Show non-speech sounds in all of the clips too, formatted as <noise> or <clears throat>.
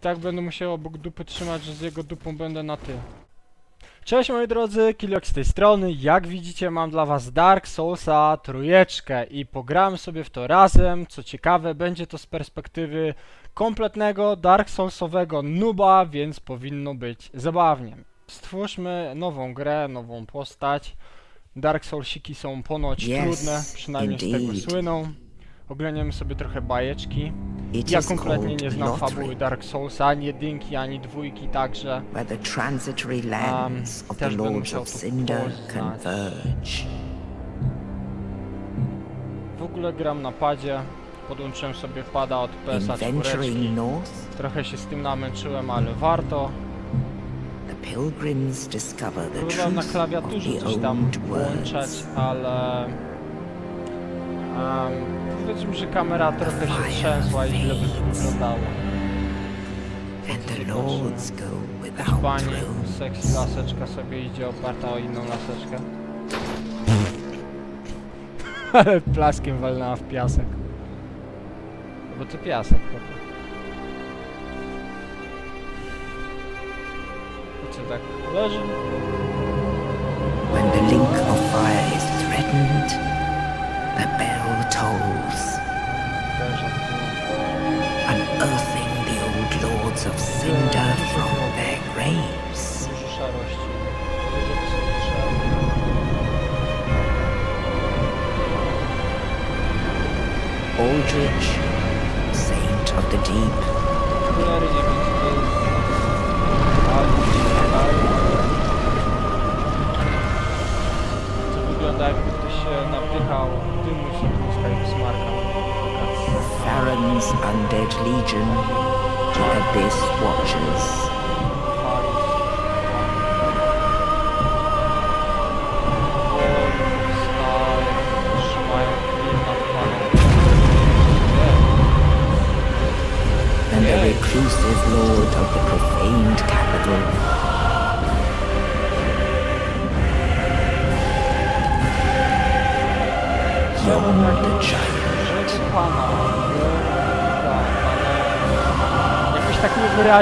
tak będę musiał obok dupy trzymać, że z jego dupą będę na ty. Cześć moi drodzy, Kiliok z tej strony. Jak widzicie mam dla was Dark Soulsa trójeczkę i pogramy sobie w to razem. Co ciekawe, będzie to z perspektywy kompletnego Dark Soulsowego nuba, więc powinno być zabawnie. Stwórzmy nową grę, nową postać. Dark Soulsiki są ponoć Yes, trudne, przynajmniej z tego indeed. słyną. Oglądamy sobie trochę bajeczki. It Ja kompletnie nie znam fabuły Dark Soulsa, ani jedynki, ani dwójki, także where the transitory lands of the też będę Lords musiał of to Cinder poznać. converge. w ogóle gram na padzie. Podłączyłem sobie pada od PS-a In czwóreczki. venturing north, Trochę się z tym namęczyłem, ale warto. Próbowałem na klawiaturze coś tam włączać, ale... Um, powiedzmy, że kamera trochę się trzęsła i źle by to wyglądało. And the lords go without Pani, sexy laseczka sobie idzie oparta o inną laseczkę. <laughs> Ale plaskiem walnęła w piasek. Bo to piasek po I co tak leży? When the link of fire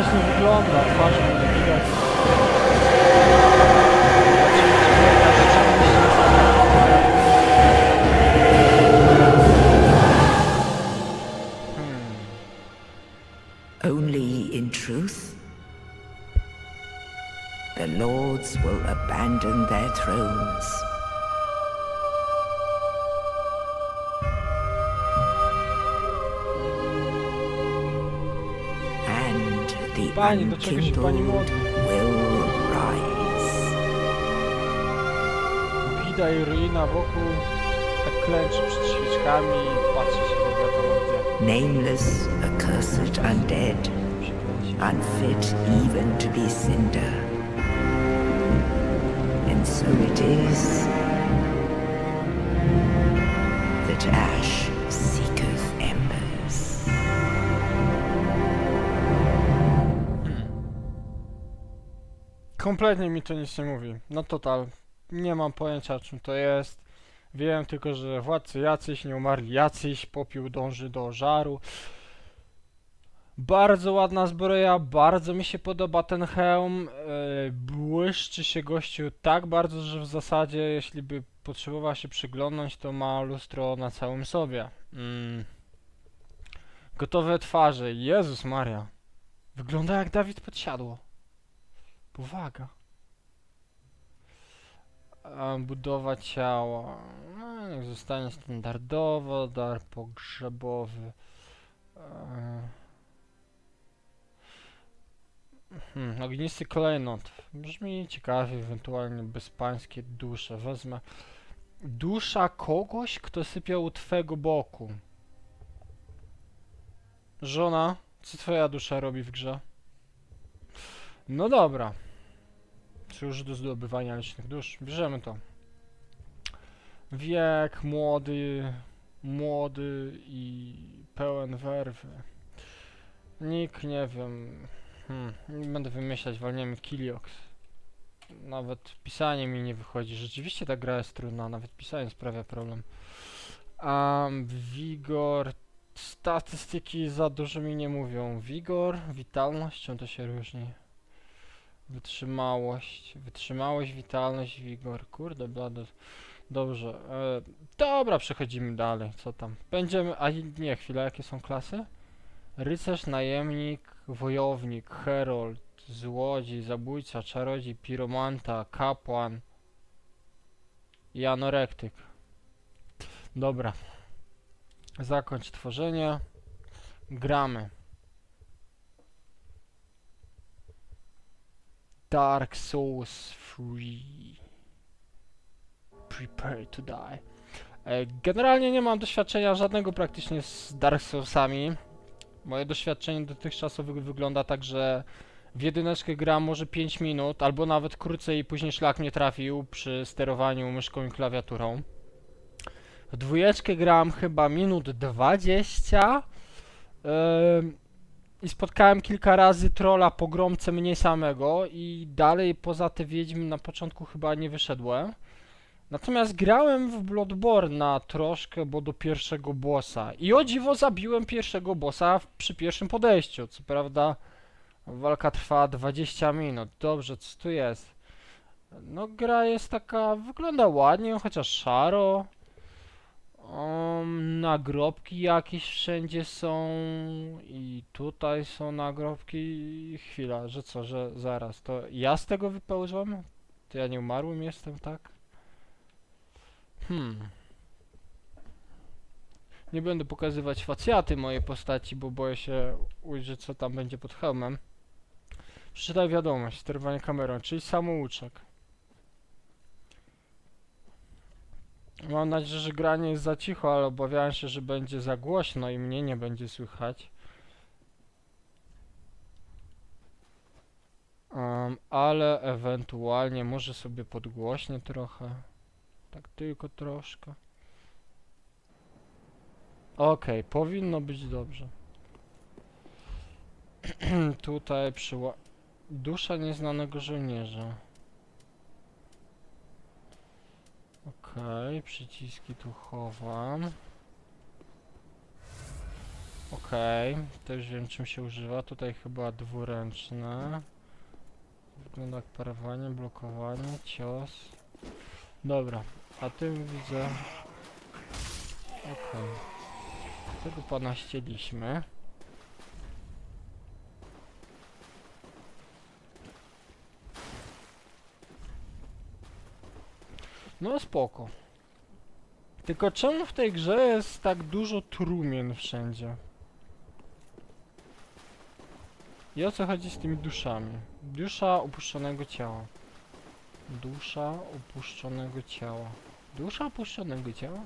Wygląda, twarz widać. Only in truth, the lords will abandon their thrones. Pani, do czego się pani unkindled modli? will rise. Bida i ruina wokół tak klęczy przed świeczkami i patrzy się nie wiadomo gdzie. Nameless, accursed undead, unfit even to be cinder. And so it is that Kompletnie mi to nic nie mówi. No total. Nie mam pojęcia czym to jest. Wiem tylko, że władcy jacyś, nie umarli jacyś, popiół dąży do żaru. Bardzo ładna zbroja, bardzo mi się podoba ten hełm. Yy, błyszczy się gościu tak bardzo, że w zasadzie jeśli by potrzebował się przyglądnąć, to ma lustro na całym sobie. Mm. Gotowe twarze. Jezus Maria. Wygląda jak Dawid podsiadło. Uwaga. A, budowa ciała. No, zostanie standardowo, dar pogrzebowy. Hmm, ognisty klejnot. Brzmi ciekawie, ewentualnie bezpańskie dusze. Wezmę. Dusza kogoś, kto sypiał u twego boku. Żona, co twoja dusza robi w grze? No dobra. Cóż do zdobywania licznych dusz. Bierzemy to. Wiek, młody, młody i pełen werwy. Nick, nie wiem. Hmm, nie będę wymyślać, walniemy Kiliox. Nawet pisanie mi nie wychodzi. Rzeczywiście ta gra jest trudna, nawet pisanie sprawia problem. Um, Vigor Statystyki za dużo mi nie mówią. Wigor, witalność, czym to się różni? Wytrzymałość, wytrzymałość, witalność, wigor. Kurde, blado. Dobrze. E, dobra, przechodzimy dalej. Co tam? Będziemy. A nie, chwila, jakie są klasy? Rycerz, najemnik, wojownik, herold, złodziej, zabójca, czarodziej, piromanta, kapłan i anorektyk. Dobra. Zakończ tworzenie. Gramy. Dark Souls 3. Prepare to die. E, Generalnie nie mam doświadczenia żadnego praktycznie z Dark Soulsami. Moje doświadczenie dotychczasowe wygląda tak, że w jedyneczkę gram może 5 minut, albo nawet krócej i później szlak mnie trafił przy sterowaniu myszką i klawiaturą. W dwójeczkę gram chyba minut 20. Ym, I spotkałem kilka razy trolla pogromcę mnie samego i dalej poza te wiedźmy na początku chyba nie wyszedłem. Natomiast grałem w Bloodborne troszkę, bo do pierwszego bossa. I o dziwo zabiłem pierwszego bossa przy pierwszym podejściu. Co prawda walka trwa 20 minut. Dobrze, co tu jest? No gra jest taka, wygląda ładnie, chociaż szaro. Um, nagrobki jakieś wszędzie są i tutaj są nagrobki. Chwila, że co, że zaraz, to ja z tego wypełzłem? To ja nie umarłym jestem, tak? Hmm. Nie będę pokazywać facjaty mojej postaci, bo boję się ujrzeć co tam będzie pod hełmem. Przeczytaj wiadomość, sterowanie kamerą, czyli samouczek. Mam nadzieję, że granie jest za cicho, ale obawiałem się, że będzie za głośno i mnie nie będzie słychać. Em, ale ewentualnie może sobie podgłośnię trochę. Tak tylko troszkę. Okej, powinno być dobrze. <clears throat> Tutaj przyła... Dusza nieznanego żołnierza. Okej, przyciski tu chowam. Okej, to już wiem czym się używa. Tutaj chyba dwuręczne. Wygląda jak parowanie, blokowanie, cios. Dobra, a tym widzę... Okej. Tego pana ścieliśmy. No spoko. Tylko czemu w tej grze jest tak dużo trumien wszędzie? I o co chodzi z tymi duszami? Dusza opuszczonego ciała. Dusza opuszczonego ciała. Dusza opuszczonego ciała?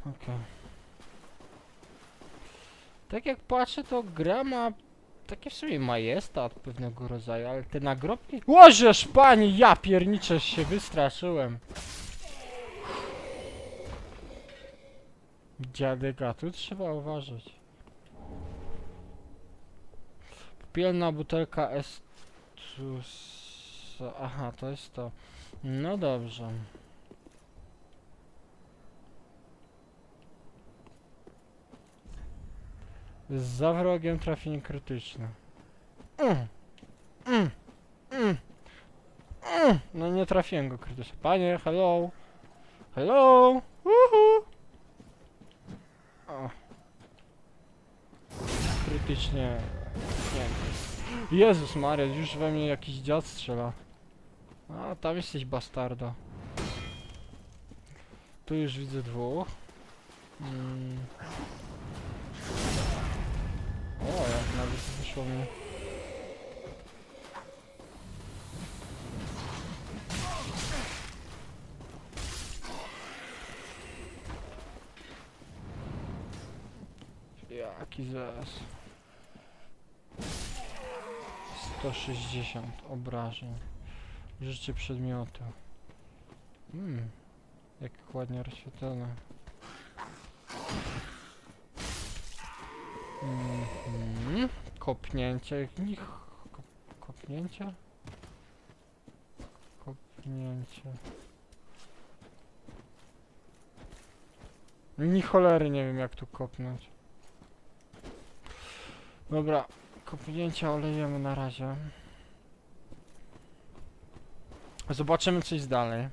Okej. Tak jak patrzę, to gra ma takie w sumie majestat pewnego rodzaju, ale te nagrobki... Łożesz, pani, ja pierniczę się wystraszyłem. Dziadyga, tu trzeba uważać. Popielna butelka Estus... Aha, to jest to. No dobrze. Za wrogiem trafienie krytyczne. Mm. Mm. Mm. Mm. No nie trafiłem go krytycznie. Panie, hello! Hello! Uhu! O. Krytycznie... Nie. Jezus Maria, już we mnie jakiś dziad strzela. A, tam jesteś bastardo. Tu już widzę dwóch. Mm. O, jak nawet wyszło mi. Jaki zaraz. 160 obrażeń. Życie przedmiotu. Hmm. Jak ładnie rozświetlone. Mhm. Kopnięcie. Kop, kopnięcie? Kopnięcie. Ni cholery nie wiem jak tu kopnąć. Dobra, kopnięcia olejemy na razie. Zobaczymy coś dalej.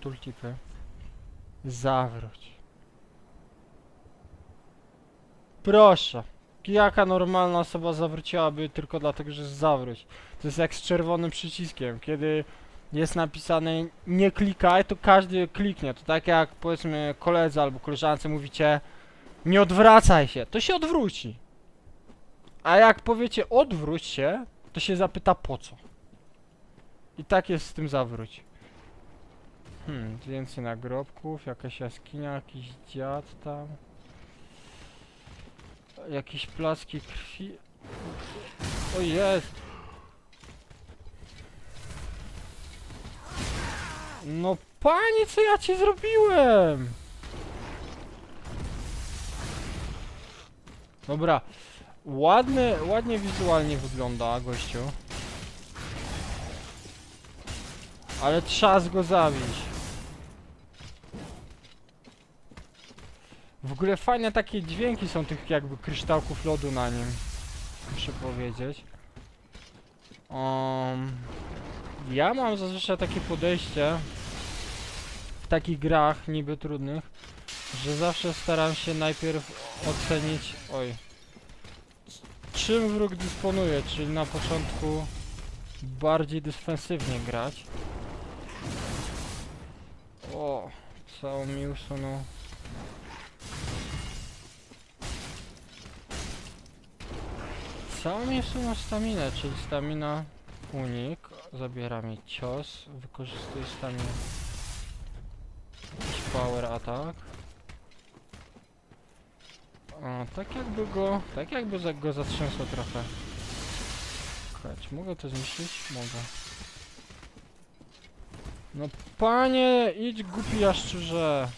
Tultipy. Zawróć. Proszę. Jaka normalna osoba zawróciłaby tylko dlatego, że zawróć? To jest jak z czerwonym przyciskiem. Kiedy jest napisane nie klikaj, to każdy kliknie. To tak jak powiedzmy koledze albo koleżance mówicie nie odwracaj się, to się odwróci. A jak powiecie odwróć się, to się zapyta po co. I tak jest z tym zawróć. Hmm, więcej nagrobków, jakaś jaskinia, jakiś dziad tam. Jakieś placki krwi. O jest! No panie, co ja ci zrobiłem? Dobra. Ładny, ładnie wizualnie wygląda gościu. Ale czas go zabić. W ogóle fajne takie dźwięki są tych jakby kryształków lodu na nim. Muszę powiedzieć. Um, ja mam zazwyczaj takie podejście w takich grach niby trudnych, że zawsze staram się najpierw ocenić, oj, czym wróg dysponuje, czyli na początku bardziej defensywnie grać. O, całą mi usunął. Całą mi usunął staminę, czyli stamina unik, zabiera mi cios, wykorzystuję staminę. Jakiś power attack. O, tak jakby go, tak jakby za, go zatrzęsło trochę. Okej, mogę to zniszczyć? Mogę. No panie, idź głupi jaszczurze.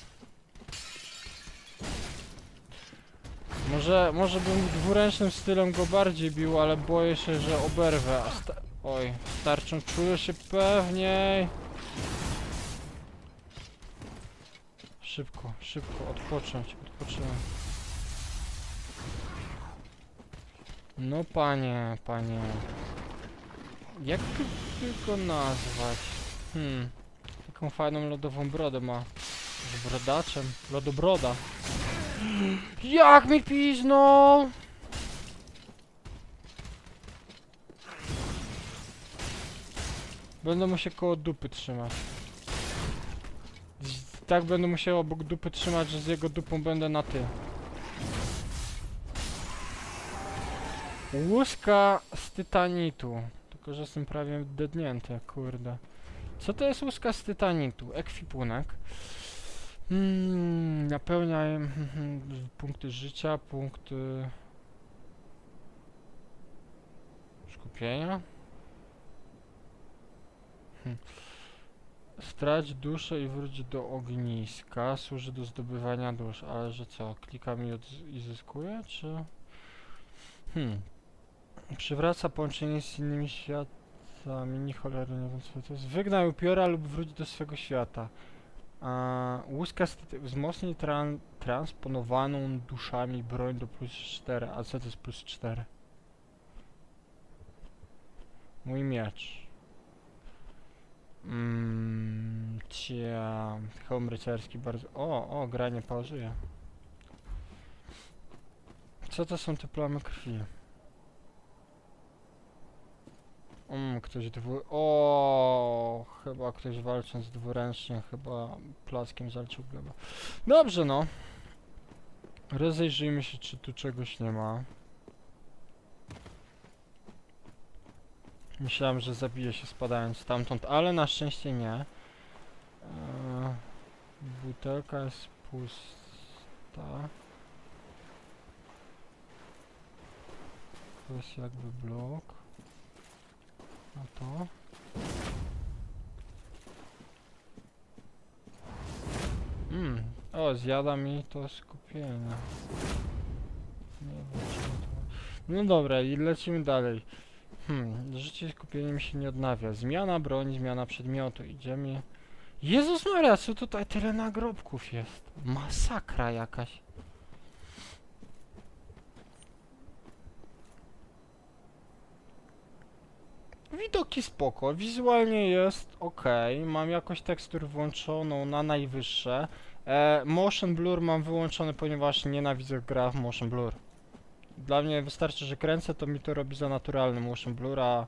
Może, może bym dwuręcznym stylem go bardziej bił, ale boję się, że oberwę. A sta Oj, starczą czuję się pewniej. Szybko, szybko, odpocząć, odpoczyłem. No panie, panie. Jak go nazwać? Hmm. Taką fajną lodową brodę ma. Z brodaczem. Lodobroda. Jak mi piznął! Będę mu się koło dupy trzymać. Tak będę musiał obok dupy trzymać, że z jego dupą będę na ty. Łuska z tytanitu. Tylko, że jestem prawie dednięty, kurde. Co to jest łuska z tytanitu? Ekwipunek. Mm, napełnia mm, <laughs> punkty życia, punkty skupienia. Hm. Strać duszę i wróć do ogniska. Służy do zdobywania dusz. Ale że co? Klikam i, i zyskuję, czy... Hmm. Przywraca połączenie z innymi światami. Ni cholery, nie wiem co to jest. Wygnaj upiora lub wróć do swego świata. Łuska wzmocni tran transponowaną duszami broń do plus 4. A co to jest plus 4? Mój miecz. Mmm, cia, rycerski bardzo... O, o, granie pauzuje. Co to są te plamy krwi? Mm, ktoś dwu... O, chyba ktoś walcząc dwuręcznie, chyba plackiem zalczył gleba. Dobrze, no. Rozejrzyjmy się, czy tu czegoś nie ma. Myślałem, że zabije się spadając stamtąd, ale na szczęście nie. Eee, butelka jest pusta. To jest jakby blok. A to? Mm. O, zjada mi to skupienie. No dobra, i lecimy dalej. Hmm, życie i skupienie mi się nie odnawia. Zmiana broni, zmiana przedmiotu. Idziemy... Jezus Maria, co tutaj tyle nagrobków jest? Masakra jakaś. Widoki spoko, wizualnie jest ok, mam jakość tekstur włączoną na najwyższe. E, motion blur mam wyłączony, ponieważ nienawidzę gra w motion blur. Dla mnie wystarczy, że kręcę, to mi to robi za naturalny motion blur, a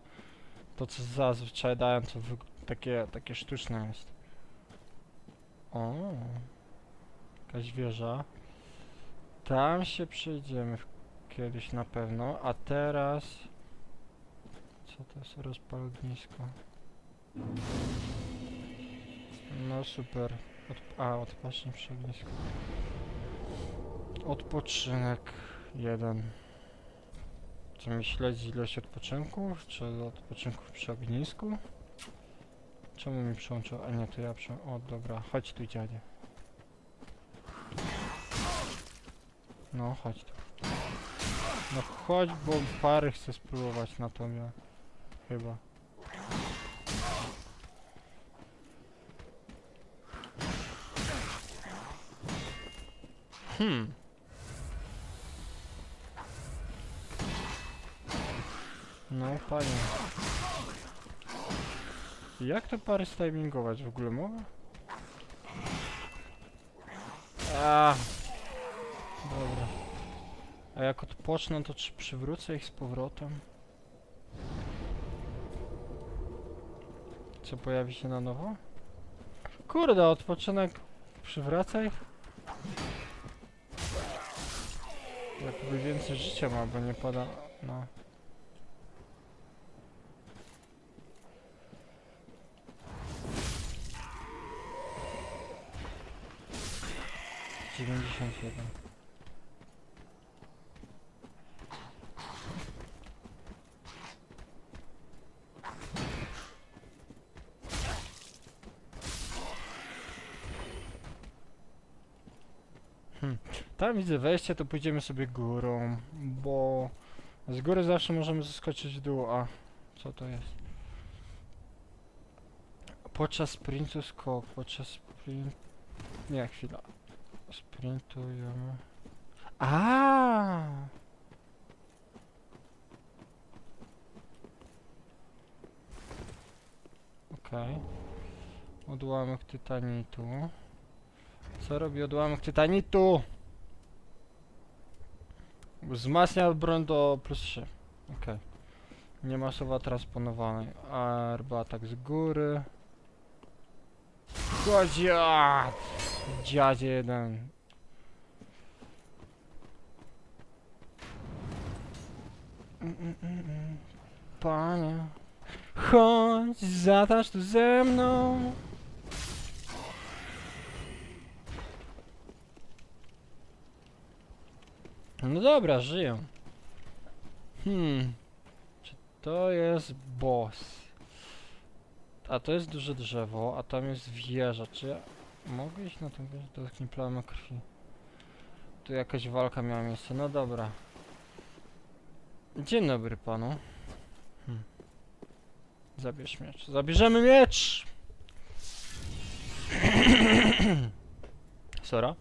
to co zazwyczaj dają, to takie, takie sztuczne jest. O, jakaś wieża. Tam się przejdziemy kiedyś na pewno, a teraz... Co to jest rozpalnisko? No super. Od, a, odpocznij przy ognisku. Odpoczynek jeden. Co mi śledzi ilość odpoczynków? Czy odpoczynków przy ognisku? Czemu mi przełączył? A nie, to ja prze... O, dobra, chodź tu dziadzie. No, chodź tu. No chodź, bo pary chcę spróbować na to ja. Chyba. Hmm. No, panie. Jak to pary stymingować w ogóle mowa? A. Dobra. A jak odpocznę, to czy przywrócę ich z powrotem? Co pojawi się na nowo? Kurde, odpoczynek przywraca ich? Jakby więcej życia ma, bo nie pada... no. Dziewięćdziesiąt jeden. Tam widzę wejście, to pójdziemy sobie górą, bo z góry zawsze możemy zeskoczyć w dół, a co to jest? Podczas sprintu skok, podczas sprint... Nie, chwila. Sprintujemy... A! Okej. Odłamek tytanitu. Co robi odłamek tytanitu? Wzmacnia broń do plus 3. Okej. Nie ma słowa transponowanej. Arba atak z góry. Chodzi! Dziadzie jeden. Mm, mm, mm. Panie, chodź, zatacz tu ze mną. No dobra, żyję. Hmm. Czy to jest boss? A to jest duże drzewo, a tam jest wieża. Czy ja mogę iść na tą wieżę? Dotknij plamy krwi. Tu jakaś walka miała miejsce. No dobra. Dzień dobry panu. Hmm. Zabierz miecz. Zabierzemy miecz! <coughs> Sora?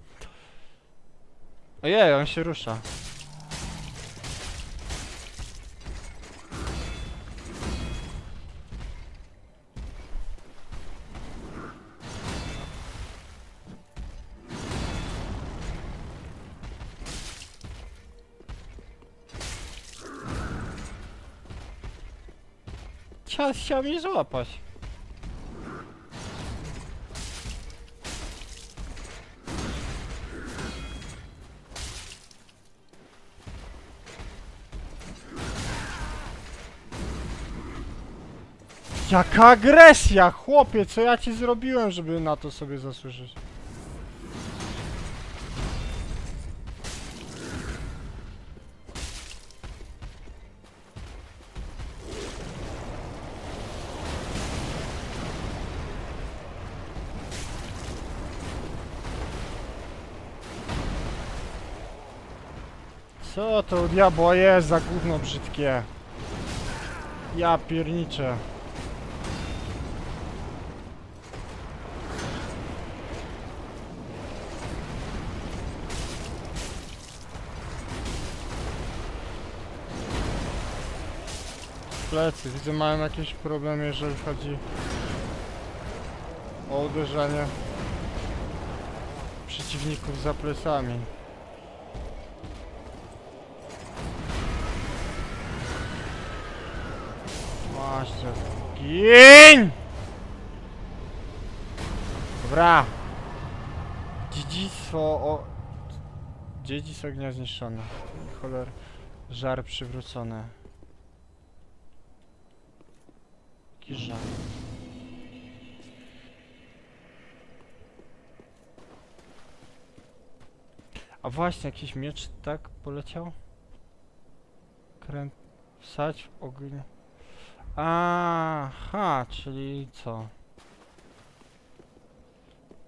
Ojej, on się rusza. Chciał, chciał mnie złapać. Jaka agresja, chłopie, co ja ci zrobiłem, żeby na to sobie zasłużyć? Co to u diabła jest za gówno brzydkie? Ja pierniczę. Plecy, widzę mają jakieś problemy, jeżeli chodzi o uderzenie przeciwników za plecami. Właśnie. Gin! Dobra. Dziedzictwo o... Dziedzictwo ognia zniszczone. Choler... Żar przywrócony. Jaki żar? A właśnie, jakiś miecz tak poleciał? Kręt... Wsadź w ogień. Aha, czyli co?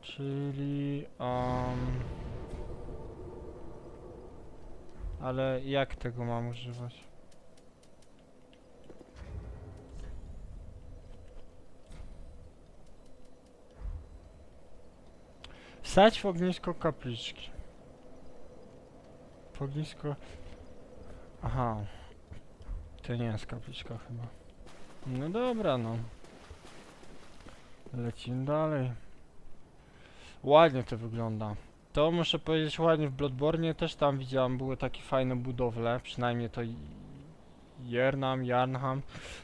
Czyli... Um... Ale jak tego mam używać? Wsadź w ognisko kapliczki. W ognisko... Aha. To nie jest kapliczka chyba. No dobra, no. Lecimy dalej. Ładnie to wygląda. To muszę powiedzieć ładnie w Bloodborne też tam widziałem, były takie fajne budowle, przynajmniej to Jernam, Jarnham.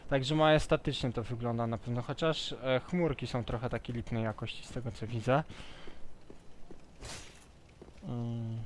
Także majestatycznie to wygląda na pewno, chociaż e, chmurki są trochę takiej lipnej jakości z tego co widzę. Mm.